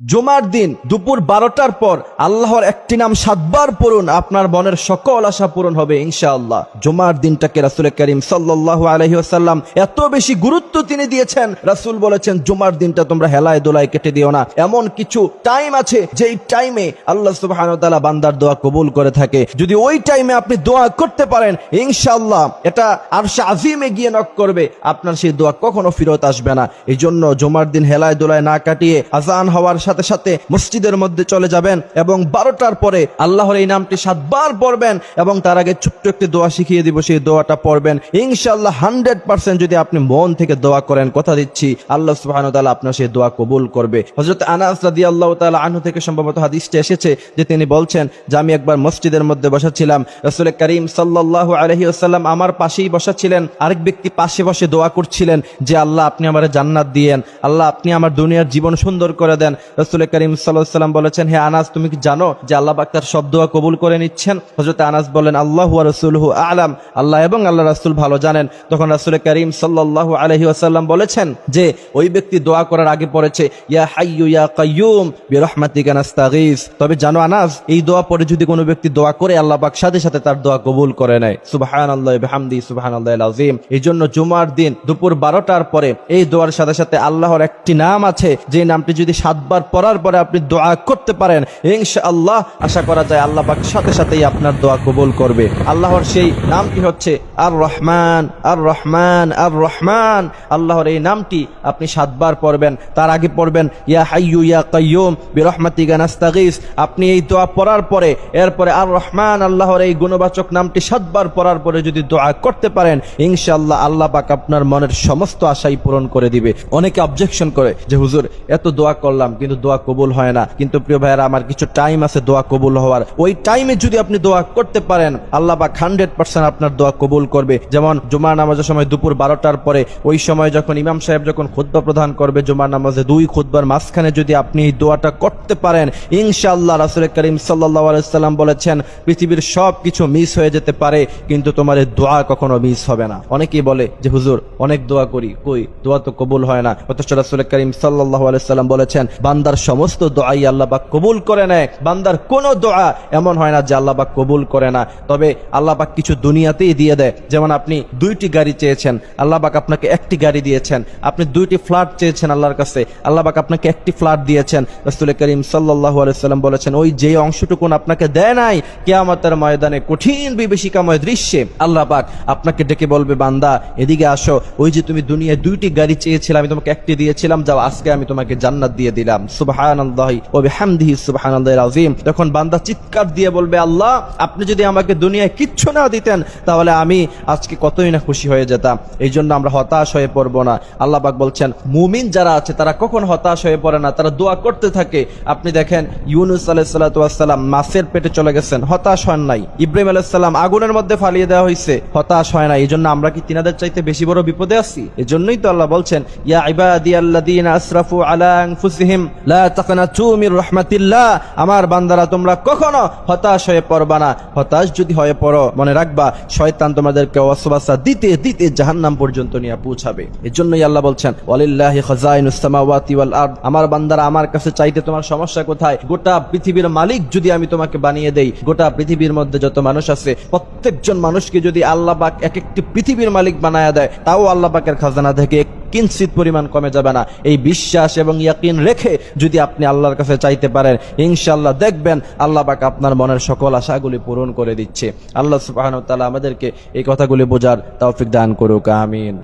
জুমার দিন দুপুর বারোটার পর আল্লাহর একটি নাম সাতবার পড়ুন, আপনার মনের সকল আশা পূরণ হবে ইনশাআল্লাহ। জুমার দিনটাকে রাসুল করিম সাল্লাহ আলহিহাসাল্লাম এত বেশি গুরুত্ব তিনি দিয়েছেন, রাসুল বলেছেন, জুমার দিনটা তোমরা হেলায় দোলায় কেটে দিও না। এমন কিছু টাইম আছে, যেই টাইমে আল্লাহ সুবাহ বান্দার দোয়া কবুল করে থাকে। যদি ওই টাইমে আপনি দোয়া করতে পারেন, ইনশাআল্লাহ এটা আর আজিমে গিয়ে নক করবে, আপনার সেই দোয়া কখনো ফিরত আসবে না। এই জন্য জুমার দিন হেলায় দোলায় না কাটিয়ে আজান হওয়ার সাথে সাথে মসজিদের মধ্যে চলে যাবেন এবং বারোটার পরে আল্লাহর এই নামটি সাতবার পড়বেন এবং তার আগে ছোট্ট একটি দোয়া শিখিয়ে দিব, সেই দোয়াটা পড়বেন। ইনশাল্লাহ হান্ড্রেড পার্সেন্ট যদি আপনি মন থেকে দোয়া করেন, কথা দিচ্ছি, আল্লাহ সুবাহ তালা আপনার সেই দোয়া কবুল করবে। হজরত আনাস রাদি আল্লাহ তালা আনহু থেকে সম্ভবত হাদিসটা এসেছে যে তিনি বলছেন, যে আমি একবার মসজিদের মধ্যে বসাছিলাম, রসুল করিম সাল্লাহ আলহি আসাল্লাম আমার পাশেই বসাছিলেন, আরেক ব্যক্তি পাশে বসে দোয়া করছিলেন যে, আল্লাহ আপনি আমার জান্নাত দিয়েন, আল্লাহ আপনি আমার দুনিয়ার জীবন সুন্দর করে দেন। রসুল করিম সাল্লাম বলেছেন, হে আনাস, তুমি কি জানো যে আল্লাহ পাক তার সব দোয়া কবুল করে নিচ্ছেন? হজরত আনাস বলেন আল্লাহ রসুলহু আলাম। আল্লাহ এবং আল্লাহ রাসুল ভালো জানেন। তখন রাসুল করিম সাল্লাহ আলহি আসাল্লাম বলেছেন যে, ওই ব্যক্তি দোয়া করার আগে পড়েছে, ইয়া হাইয়ু ইয়া কাইয়ুম বিরহমাতিকা নাস্তাগীস। তবে জানো আনাস, এই দোয়া পরে যদি কোনো ব্যক্তি দোয়া করে, আল্লাহ পাক সাথে সাথে তার দোয়া কবুল করে নেয়। সুবহানাল্লাহ বিহামদি, সুবহানাল্লাহ আযীম এই জন্য জুমার দিন দুপুর বারোটার পরে এই দোয়ার সাথে সাথে আল্লাহর একটি নাম আছে, যে নামটি যদি সাতবার পড়ার পরে আপনি দোয়া করতে পারেন। ইনশাআল্লাহ, আশা করা যায় আল্লাহ পাক সাথে সাথেই আপনার দোয়া কবুল করবে। আল্লাহর সেই নামটি হচ্ছে আর রহমান আর রহমান আর রহমান আল্লাহর এই নামটি আপনি সাতবার পড়বেন। তার আগে পড়বেন, ইয়া হাইয়ু, ইয়া কাইয়ুম, বিরহমাতিকা নাস্তাগীস। আপনি এই দোয়া পড়ার পরে, এরপরে আর রহমান আল্লাহর এই গুণবাচক নামটি সাতবার পড়ার পরে যদি দোয়া করতে পারেন, ইনশাআল্লাহ আল্লাহ পাক আপনার মনের সমস্ত আশাই পূরণ করে দিবে। অনেকে অবজেকশন করে যে, হুজুর, এত দোয়া করলাম, কিন্তু দোয়া কবুল হয় না। কিন্তু প্রিয় ভাইয়েরা, আমার কিছু টাইম আছে দোয়া কবুল হওয়ার। ওই টাইমে যদি আপনি দোয়া করতে পারেন, আল্লাহ পাক হান্ড্রেড পার্সেন্ট আপনার দোয়া কবুল করবে। যেমন জুমার নামাজের সময় দুপুর বারোটার পরে, ওই সময় যখন ইমাম সাহেব যখন খুদ্া প্রদান করবে, জুমার নামাজে দুই খুদ্বার মাঝখানে যদি আপনি এই দোয়াটা করতে পারেন, ইনশাআল্লাহ রাসুল করিম সাল্লাহ আলাইসাল্লাম বলেছেন, পৃথিবীর সব কিছু মিস হয়ে যেতে পারে, কিন্তু তোমার দোয়া কখনো মিস হবে না। অনেকেই বলে যে, হুজুর, অনেক দোয়া করি, কই? দোয়া তো কবুল হয় না। অথচ রাসুল করিম সাল্লাহ আলাইসাল্লাম বলেছেন বান্দার সমস্ত দোয়াই আল্লাহ পাক কবুল করে নেয়। বান্দার কোনো দোয়া এমন হয় না যে আল্লাহ পাক কবুল করে না। তবে আল্লাহ পাক কিছু দুনিয়াতেই দিয়ে দেয়। যেমন আপনি দুইটি গাড়ি চেয়েছেন, আল্লাহ পাক আপনাকে একটি গাড়ি দিয়েছেন। আপনি দুইটি ফ্ল্যাট চেয়েছেন আল্লাহর কাছে আল্লাহবাক আপনাকে একটি ফ্ল্যাট দিয়েছেন। রসুল করিম সাল্লাহ আলাইসাল্লাম বলেছেন, ওই যে অংশটুকুন আপনাকে দেয় নাই কে কেয়ামতের ময়দানে কঠিন বিভীষিকাময় দৃশ্যে আল্লাহ পাক আপনাকে ডেকে বলবে, বান্দা, এদিকে আসো। ওই যে তুমি দুনিয়ায় দুইটি গাড়ি চেয়েছিলে, আমি তোমাকে একটি দিয়েছিলাম, যাও, আজকে আমি তোমাকে জান্নাত দিয়ে দিলাম। আযীম। তখন বান্দা চিৎকার দিয়ে বলবে, আল্লাহ, আপনি যদি আমাকে দুনিয়ায় কিচ্ছু না দিতেন, তাহলে আমি আজকে কতই না খুশি হয়ে যেতাম। এই জন্য আমরা হতাশ হয়ে পড়ব না। আল্লাহ পাক বলছেন, মুমিন যারা আছে, তারা কখন হতাশ হয়ে পড়ে না। তারা দোয়া করতে থাকে। আপনি দেখেন, ইউনুস আলাইসাল্লাম মাছের পেটে চলে গেছেন। হতাশ হন নাই। ইব্রাহিম আলাইসাল্লাম আগুনের মধ্যে ফালিয়ে দেওয়া হয়েছে হতাশ হয় না এই জন্য আমরা কি তিনাদের চাইতে বেশি বড় বিপদে আছি? এই জন্যই তো আল্লাহ বলছেন, ইয়া ইবাদি আল্লাযীনা আসরাফু আলা মির আমার বান্দারা, তোমরা কখনো হতাশ হয়ে পড়বা না। হতাশ যদি হয়ে পড়ো, মনে রাখবা, শয়তান তোমাদেরকে ওয়াসওয়াসা দিতে দিতে জাহান্নাম পর্যন্ত নিয়ে পৌঁছাবে। এর জন্যই আল্লাহ বলছেন আমার বান্দারা, আমার কাছে চাইতে তোমার সমস্যা কোথায়? গোটা পৃথিবীর মালিক যদি আমি তোমাকে বানিয়ে দেই, গোটা পৃথিবীর মধ্যে যত মানুষ আছে, প্রত্যেকজন মানুষকে যদি আল্লাহ এক একটি পৃথিবীর মালিক বানায়া দেয়, তাও আল্লাহ পাকের খাজানা থেকে কিঞ্চিত পরিমাণ কমে যাবে না। এই বিশ্বাস এবং ইয়াকিন রেখে যদি আপনি আল্লাহর কাছে চাইতে পারেন ইনশাল্লাহ দেখবেন আল্লাহ পাক আপনার মনের সকল আশাগুলি পূরণ করে দিচ্ছে। আল্লাহ সুবাহ আমাদেরকে এই কথাগুলি বোঝার তৌফিক দান করুক, আমিন।